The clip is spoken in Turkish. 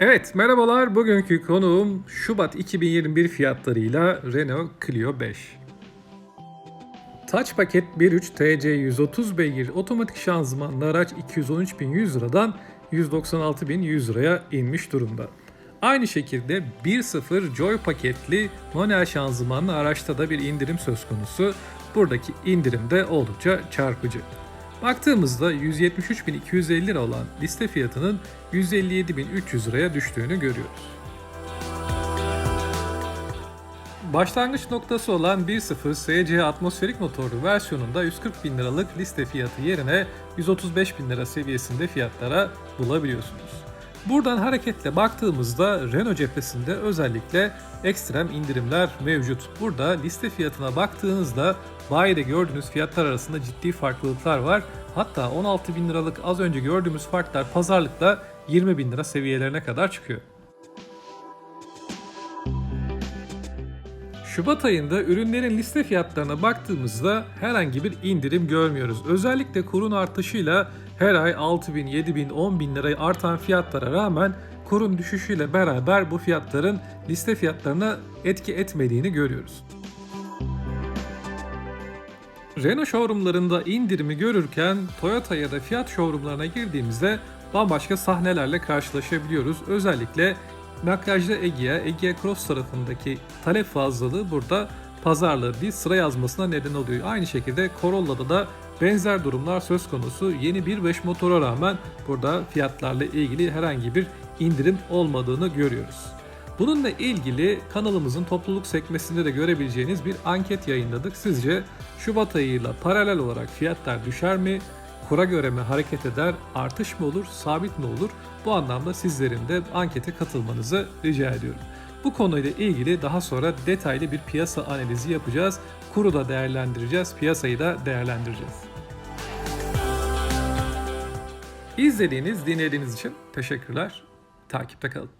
Evet, merhabalar. Bugünkü konuğum Şubat 2021 fiyatlarıyla Renault Clio 5. Taç paket 1.3 TC 130 beygir otomatik şanzımanlı araç 213.100 liradan 196.100 liraya inmiş durumda. Aynı şekilde 1.0 Joy paketli manuel şanzımanlı araçta da bir indirim söz konusu. Buradaki indirim de oldukça çarpıcı. Baktığımızda 173.250 lira olan liste fiyatının 157.300 liraya düştüğünü görüyoruz. Başlangıç noktası olan 1.0 SC atmosferik motorlu versiyonunda 140 bin liralık liste fiyatı yerine 135 bin lira seviyesinde fiyatlara bulabiliyorsunuz. Buradan hareketle baktığımızda Renault cephesinde özellikle ekstrem indirimler mevcut. Burada liste fiyatına baktığınızda bayide gördüğünüz fiyatlar arasında ciddi farklılıklar var. Hatta 16 bin liralık az önce gördüğümüz farklar pazarlıkta 20 bin lira seviyelerine kadar çıkıyor. Şubat ayında ürünlerin liste fiyatlarına baktığımızda herhangi bir indirim görmüyoruz. Özellikle kurun artışıyla her ay 6 bin, 7 bin, 10 bin liraya artan fiyatlara rağmen kurun düşüşüyle beraber bu fiyatların liste fiyatlarına etki etmediğini görüyoruz. Renault showroomlarında indirimi görürken Toyota ya da Fiat showroomlarına girdiğimizde bambaşka sahnelerle karşılaşabiliyoruz. Özellikle makyajlı Egea, Egea Cross tarafındaki talep fazlalığı burada pazarları değil sıra yazmasına neden oluyor. Aynı şekilde Corolla'da da benzer durumlar söz konusu. Yeni 1.5 motora rağmen burada fiyatlarla ilgili herhangi bir indirim olmadığını görüyoruz. Bununla ilgili kanalımızın topluluk sekmesinde de görebileceğiniz bir anket yayınladık. Sizce Şubat ayıyla paralel olarak fiyatlar düşer mi? Kura göre mi hareket eder? Artış mı olur? Sabit mi olur? Bu anlamda sizlerin de ankete katılmanızı rica ediyorum. Bu konuyla ilgili daha sonra detaylı bir piyasa analizi yapacağız. Kuru da değerlendireceğiz, piyasayı da değerlendireceğiz. İzlediğiniz, dinlediğiniz için teşekkürler. Takipte kalın.